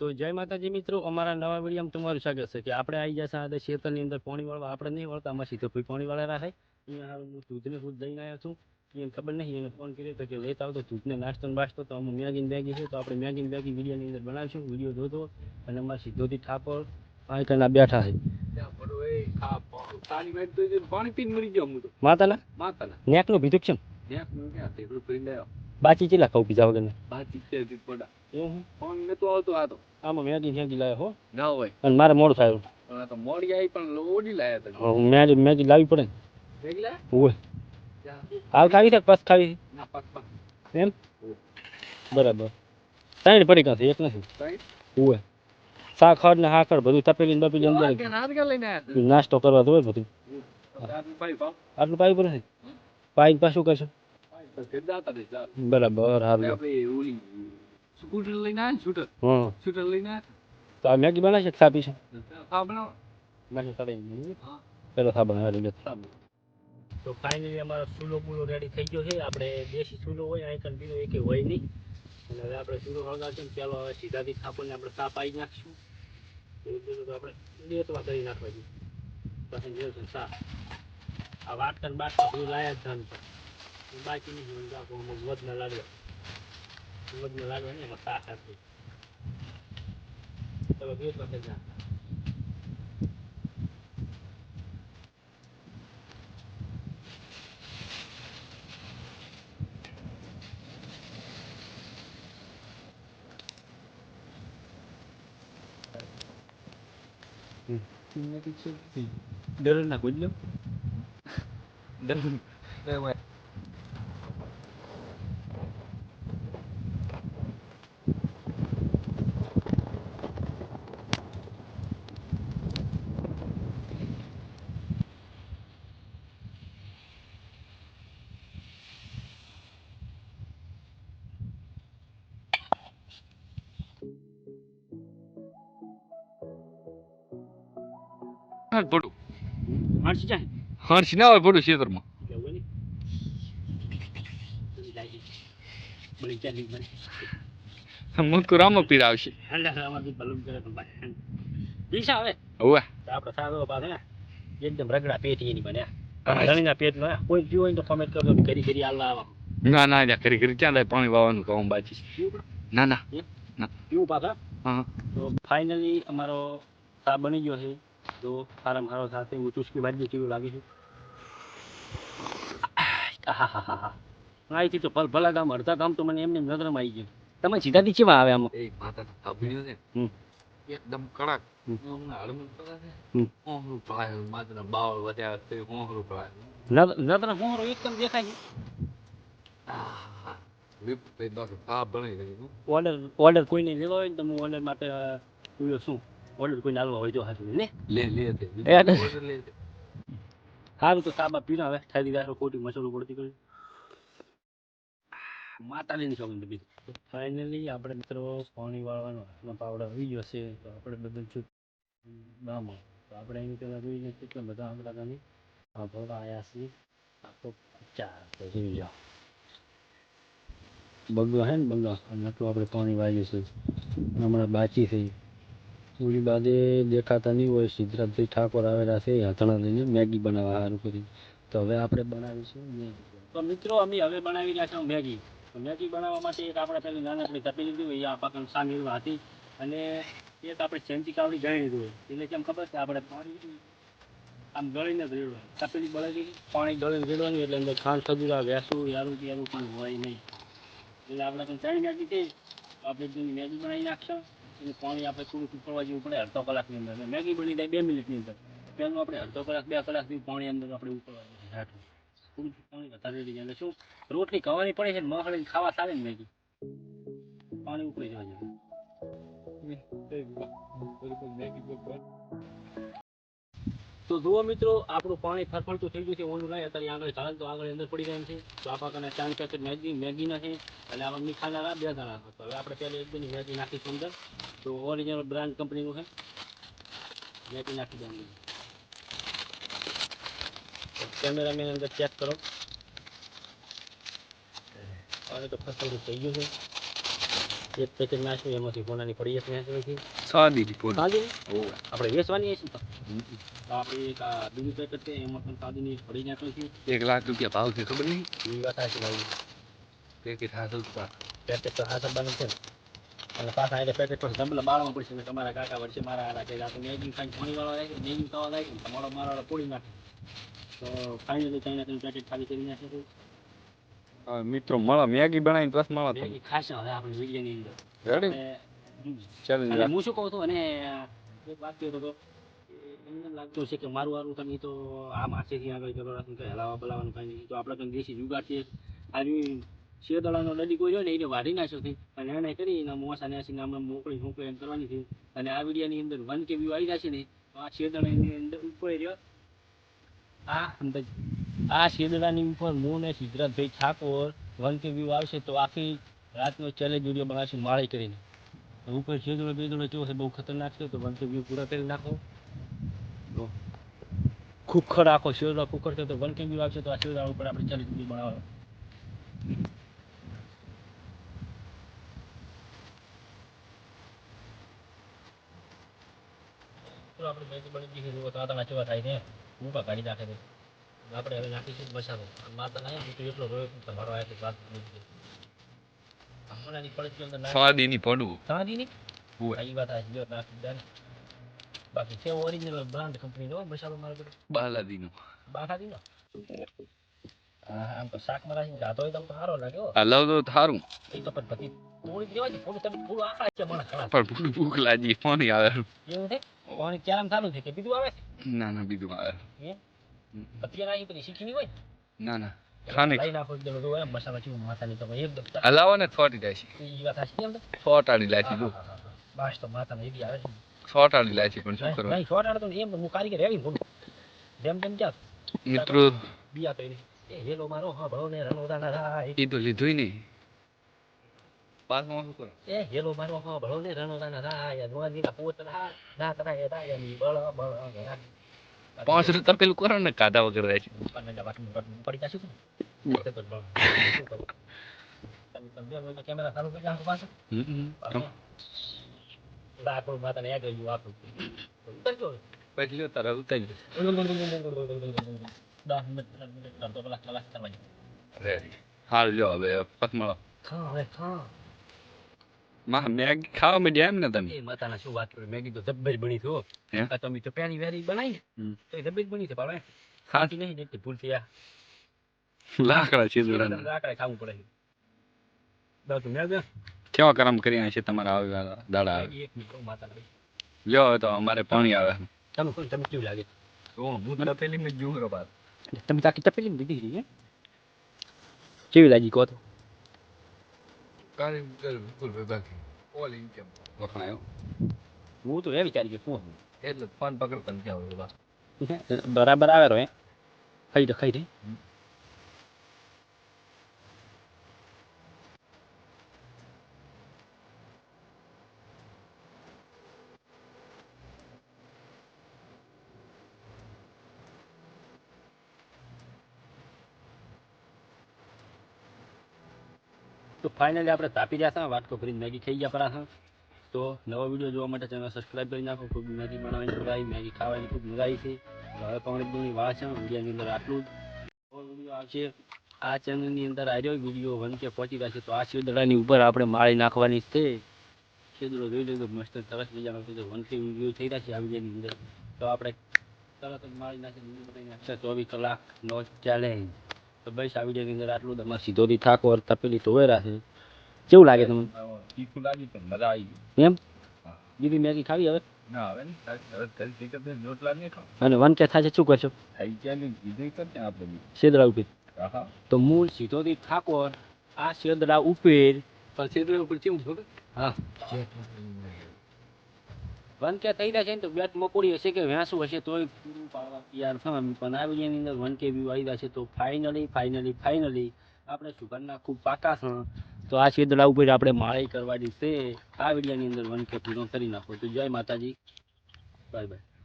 તો જય માતાજી મિત્રો અમારા નવા વિડીયોમાં તમારું સ્વાગત છે કે આપણે આવી જશે આ ખેતરની અંદર પાણી વાળવા. આપણે નહીં વળતા આમાં સીધો ભાઈ પાણી વાળા રાખે અહીંયા હું દૂધને દૂધ દઈને આવ્યો છું. એમ ખબર નહીં એને ફોન કર્યો તો કે લેતા આવતો દૂધને નાસ્તો બાસ્તો. તો અમે મેગીન બેગી છે તો આપણે મેગીન બેગી વિડીયોની અંદર બનાવીશું વીડિયો જોતો અને અમારે સીધોથી ઠાકોર કના બેઠા છે. પાણી પીને મરી ગયો હું તો. માતાના? માતાના. નેકનું ભીધું છે બાચી ચેલા ખાવ પીઝા વગર બાકી છે તી પડા ફોન નતો આવતો આ તો આમાં મેગી મેગી લાવ્યો હો ના હોય અને મારે મોડું થયું તો મોડી આવી પણ લોડી લાયા તા મેગી મેગી પડે વેગલા ઓય હાલ ખાવી છે ખાવી ના પાક એમ બરાબર ત્રણ પડી કાંથી એક નથી ઓય સાખર ને હાકર બધું તપેલી ને બપેલી અંદર નાસ્તો કરવા હોય બધું આટલું પાવી પડે છે પાઈ પાછું કરશો દે બરાબર હારું આપણે સ્કૂટર લઈને આવ્યા સ્કૂટર હા. સ્કૂટર લઈને તો આ મેગી બનાવી છે સાપી છે? હા બનાવો. હા. પેલો લે સાબુ તો ફાઇનલી અમારો ચૂલો પૂરો રેડી થઈ ગયો છે. આપણે દેશી ચૂલો હોય અહીં કણ બીજો એકે હોય નહીં. અને હવે આપણે ચૂલો હળગાવશું ને ચાલો હવે સીધાથી થાપણને આપણે સાપ આવી નાખીશું. એવી રીતે તો આપણે લેતવા કરી નાખવા જોઈએ. પછી જોઈશું સા આ વાટકન બાટકન બાટકા બધું લાયા જ જાણ બાકી નહીં હોય તો આખું વધના લાડવા વધના લાડવા ને એમાં સા ખાતી હવે લેતવા કરી નાખ ડર ના કોઈ લો ડર હા પડું. માણસી જાય? હર્ષ ના હોય થોડું ખેતરમાં. એવું નહીં. બળી ચાલી બળી મુકુ રામ પીર આવશે. હેલા આમાંથી બલૂન કરે તો ભાઈ. પીસા આવે હવે? આપણે સારો પાસે એકદમ રગડા પેટી એની બન્યા ધણીના પેટ નો કોઈ પીવો હોય તો કોમેન્ટ કરજો કરી કરી આલા આવા. ના ના કરી કરી. ક્યાં પાણી વાવવાનું કામ બાકી. ના ના. ના. પીવું પાછા? હા તો ફાઇનલી અમારો સા બની ગયો છે. તો સારા સારો સાથે હું બાજુ કેવું લાગે છે આહાહાહા. અહીંથી તો ભલ ભલા ગામ અડધા ગામ તો મને એમને નજરમાં આવી ગયું તમે સીધાથી કેવા આવે આમાં એ માતા થાબડ્યો છે. એકદમ કડક નજર મોહરો એકદમ દેખાય છે ઓર્ડર ઓર્ડર કોઈને લેવો હોય ને તમે ઓર્ડર માટે શું ઓર્ડર કોઈને આલવા હોય તો હાથું ને લે લે તે એ આ તો- લે તે. સારું તો સાબા પીના હવે થાળી દાખલો ખોટી મસાલો પડતી કરી માતાજીની શોખ બી ફાઇનલી આપણે મિત્રો પાણી વાળવાનો હાથમાં પાવડર આવી ગયો છે તો આપણે બધું છું ગામમાં તો આપણે એની પહેલાં જોઈએ કેટલા બધા આપણા ગામે ભરવા આવ્યા છીએ આ તો ચાર તો જોઈ જાઓ બગલો હે ને બગલો અને આટલું આપણે પાણી વાળીએ છીએ હમણાં બાચી થઈ ઓલી બાજે દેખાતા નહીં હોય સિદ્ધરાજભાઈ ઠાકોર આવેલા છે હથણા લઈને મેગી બનાવવા સારું કરી તો હવે આપણે બનાવીશું મેગી. તો મિત્રો, અમે હવે બનાવી રહ્યા છીએ મેગી. તો મેગી બનાવવા માટે એક આપણે પેલી નાનકડી તપી લીધી હોય, એ આપણા સામેલ હતી. અને એક આપણે ચેન્ચી કાવડી ગળી લીધું હોય. એટલે કેમ ખબર છે, આપણે પાણી આમ ગળીને જ રેડવાનું. તપેલી બળેલી, પાણી ગળીને રેડવાનું એટલે અંદર ખાંડ, ખજૂરા, વેસું યારું એવું પણ હોય નહીં. એટલે આપણે પણ ચણી મેગી છે. આપણે મેગી બનાવી નાખશું. અને પાણી આપણે થોડુંક ઉકળવા જેવું પડે, અડધો કલાકની અંદર. મેગી બની જાય બે મિનિટની અંદર. પહેલું આપણે અડધો કલાક, બે કલાકથી પાણી અંદર આપણે ઉકળવા દેવાનું હાટું પાણી વધારે રહી જાય. શું? રોટલી ખાવાની પડે છે મખડીને ખાવા સારી ને મેગી. પાણી ઉકળી જવા જોઈએ તો જુઓ મિત્રો આપણું પાણી ફરફરતું થઈ ગયું છે. ઓનું નહીં અત્યારે આગળ ચાલે તો આગળ અંદર પડી રહ્યા છે. તો આપણા કને ચાર પેકેટ મેગી મેગીના છે. એટલે આમાં મીઠાના બે દાણા તો હવે આપણે પહેલાં એક બેની મેગી નાખીશું અંદર. તો ઓરિજિનલ બ્રાન્ડ કંપનીનું છે. મેગી નાખી દેવાનું કેમેરામેન અંદર ચેક કરો. હવે તો ફસલ થઈ ગયું છે. એક પેકેટ નાખ્યું એમાંથી કોનાની પડી એક નાખી. હતી સાદી પોટ સાદી આપણે વેચવાની હશે તો તો? આપણે એક આ બીજું પેકેટ છે એક લાખ રૂપિયા ભાવ છે ખબર નહીં? પેકેટ રૂપિયા પેકેટ તો હાથ બને છે. અને પાછા એટલે પેકેટ પર ડબલ બાળવા પડશે ને તમારા કાકા વચ્ચે મારા હારા કે આ તો મેગી ખાઈ પાણી વાળો આવે મેગી ખાવા લાગે તમારો મારો પોડી નાખે. તો ફાઇનલી ચાઇના તમે પેકેટ ખાલી કરી નાખે મિત્રો મળો મેગી બનાવીને બસ મળો મેગી ખાશે હવે આપણે વિડીયોની અંદર. રેડી ચાલો હું શું કહું છું અને એક વાત એમને લાગતું છે કે મારું વારું તમે તો આ માસેથી આગળ કરો કંઈ હલાવા બલાવાનું કાંઈ નહીં. તો આપણે કંઈ દેશી જુગાડ છે. આવી શેરદડાનો દડી કોઈ હોય ને એને વાઢી નાખ્યો છે. અને એને કરી એના મોસા નેસીને આમ આમ મોકળી મોકળી એમ કરવાની છે. અને આ વિડીયાની અંદર વન કે વ્યૂ આવી જશે ને, તો આ એની અંદર ઉપર રહ્યો. આ અંદર આ શેરદડાની ઉપર હું ને Siddhrajbhai Thakor one K view આવશે તો આખી રાતનો ચેલેન્જ વીડિયો બનાવશે માળી કરીને. ઉપર છેદડો બેદડો કેવો છે, બહુ ખતરનાક છે, તો વન કે વ્યૂ પૂરા કરી નાખો. ખુખર આખો શેરડો ખુખર છે તો વન કેમ વ્યૂ આવશે તો આ શેરડા ઉપર આપણે ચાલીસ વીડિયો બનાવવાનો આપણે મેગી બની ગઈ છે તાતા ચેવા થાય ને. ઊભા કાઢી નાખે છે. આપણે હવે નાખીશું મસાલો માતા ના તો એટલો રોયો તમારો આ વાત નથી હમણાંની પડતી અંદર સાદીની પડવું સાદીની? આ વાત આ જો નાખી દે બાકી છે ઓરિજિનલ બ્રાન્ડ કંપનીનો મસાલો મારો બધો બાલાદીનું બાકાથી નો હા આમ તો શાકમાં રાખીને ખાતો હોય તો તો સારો લાગે હો આ લવ તો થારું એ તો પણ પછી થોડી દેવાય થોડું તમે થોડું આખા છે મને ખરા પણ ભૂખ ભૂખ લાગી પાણી આવે એવું છે પાણી ક્યારે સારું છે કે બીજું આવે ના ના બીજું આવે એ અત્યારે અહીં પછી શીખી હોય ના ના ખાને લઈ નાખો એકદમ તો એમ મસાલા ચીવું માથાની તમે એકદમ હલાવો ને થોડી જાય છે એ વાત સાચી એમ તો સોટાડી લાચી દો બાસ તો માથામાં એવી આવે છે સોટાડી લાચી પણ શું કરવા નહીં તો એમ હું કારીગર એવી બોલું જેમ તેમ ક્યાં મિત્રો બીયા તો એ હેલો મારો હા ભણો ને રનો દાના રાય. એ તો લીધું નહીં. પાસમાં શું કરો? એ હેલો મારો હા ભણો ને રનો દાના રાય નોંધી ના કરાય રાયની બળ બળ પાંચ રૂપિયા પેલું કરો ને કાદા વગર રહે છે. પડી જશે કેમેરા ચાલુ કરી નાખો લાકડું માતાને યાદ ગયું આપણું પછી તારા ઉતારી દસ મિનિટ ત્રણ કલાક કલાક કરવાની. રેડી હાલ જો હવે પસ મળો ખા હવે ખા. માં મેગી ખાવા માંડ્યા એમ ને તમે? એ માતાના શું વાત કરું? મેગી તો જબ્બર બની હે? આ તમે તો વેરી બનાવી. તો એ જબ્બર બની છે હા. ખાતી નહીં ને ભૂલ થઈ આ. લાકડા રાકડે ખાવું પડે છે. બસ મેં બે કેવા કરમ કર્યા છે તમારા આવ્યા દાડા આવે એક મિનિટ કહું માતાના લ્યો હવે તો અમારે પાણી આવે. તમે કોણ તમે કેવું લાગે? હું તપેલી મેં જુગરો બાદ તમે તાકી તપેલી દીધી છે કેવી લાગી કહો તો? કાળી બિલકુલ બાકી. ઓલ ઇન્કમ વખણાયો હું તો એ વિચારી ગયો શું એટલે ફોન પકડતા પણ બસ બરાબર આવે રો હે? ખાઈ દે ખાઈ દે તો ફાઇનલી આપણે તાપી રહ્યા હતા, વાટકો કરીને મેગી ખાઈ ગયા પરા તો નવો વીડિયો જોવા માટે ચેનલ સબસ્ક્રાઈબ કરી નાખો. ખૂબ મેગી બનાવવાની મજા મેગી ખાવાની ખૂબ મજા આવી છે તો હવે પણ એકદમની વાત છે, વિડીયોની અંદર આટલું જ. આવશે. આ ચેનલની અંદર આવ્યો વીડિયો વન કે પહોંચી રહ્યા છે, તો આ શેદડાની ઉપર આપણે માળી નાખવાની છે. શેદડો જોઈ લેજો તો મસ્ત તરસ મજાનો છે, વન કે વીડિયો થઈ રહ્યા છે આ વિડીયોની અંદર. તો આપણે તરત જ માળી નાખી ચોવીસ કલાકનો ચેલેન્જ તો બસ આ વિડીયોની અંદર આટલું તમારે સીધોથી ઠાકોર તપેલી ધોવેરા છે. કેવું લાગે તમને? તીખું લાગ્યું પણ મજા આવી એમ? બીજી મેગી ખાવી હવે? અને વન કે થાય છે શું કરશો? બી. ઉપર. તો મૂળ સીધોથી ઠાકોર આ શેદડા ઉપર પણ શેદડા ઉપર કેવું હા. વન કે થઈ રહ્યા છે ને તો બેટ મકોડી હશે કે વ્યાસું હશે તોય પૂરું પાડવા તૈયાર પણ આ એની અંદર વન કે વ્યૂ આવી રહ્યા છે તો ફાઇનલી ફાઇનલી ફાઇનલી આપણે સુગરના ખૂબ પાકા છે તો આ છેદડા ઉપર આપણે માળી કરવાની છે. આ વિડીયાની અંદર વન કે પૂરો કરી નાખો. તો જય માતાજી. Bye bye.